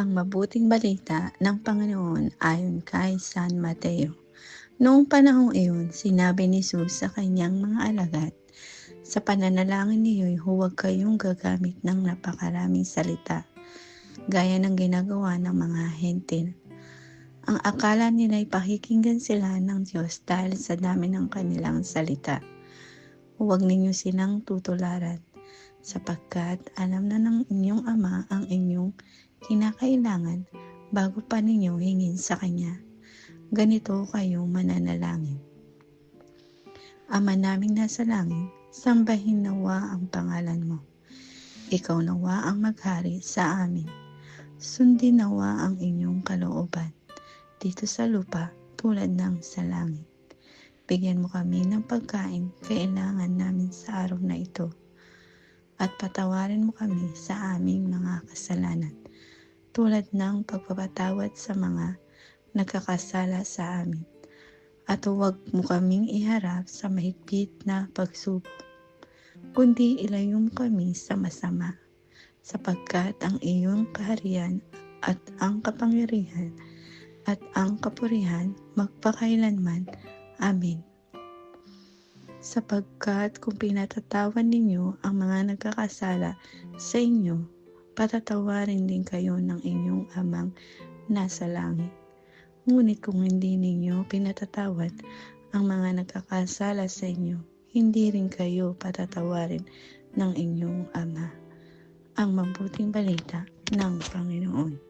ang mabuting balita ng Panginoon ayon kay San Mateo. Noong panahong iyon, sinabi ni Jesus sa kanyang mga alagad, Sa pananalangin niyo'y huwag kayong gagamit ng napakaraming salita, gaya ng ginagawa ng mga hentin ang akala nila'y pakikinggan sila ng Diyos dahil sa dami ng kanilang salita. Huwag ninyo silang tutularan, sapagkat alam na ng inyong Ama ang inyong kinakailangan bago pa ninyo hingin sa Kanya. Ganito kayo mananalangin. Ama naming nasa langit, sambahin nawa ang pangalan mo. Ikaw nawa ang maghari sa amin. Sundin nawa ang inyong kalooban dito sa lupa tulad ng sa langit. Bigyan mo kami ng pagkain kailangan namin sa araw na ito at patawarin mo kami sa aming mga kasalanan tulad ng pagpapatawad sa mga nagkakasala sa amin. At huwag mo kaming iharap sa mahigpit na pagsubok, kundi ilayo mo kami sa masama, sapagkat ang iyong kaharian at ang kapangyarihan at ang kapurihan magpakailanman. Amen. Sapagkat kung pinatatawan ninyo ang mga nagkakasala sa inyo, patatawarin din kayo ng inyong amang nasa langit. Ngunit kung hindi ninyo pinatatawad ang mga nagkakasala sa inyo, hindi rin kayo patatawarin ng inyong ama. Ang mabuting balita ng Panginoon.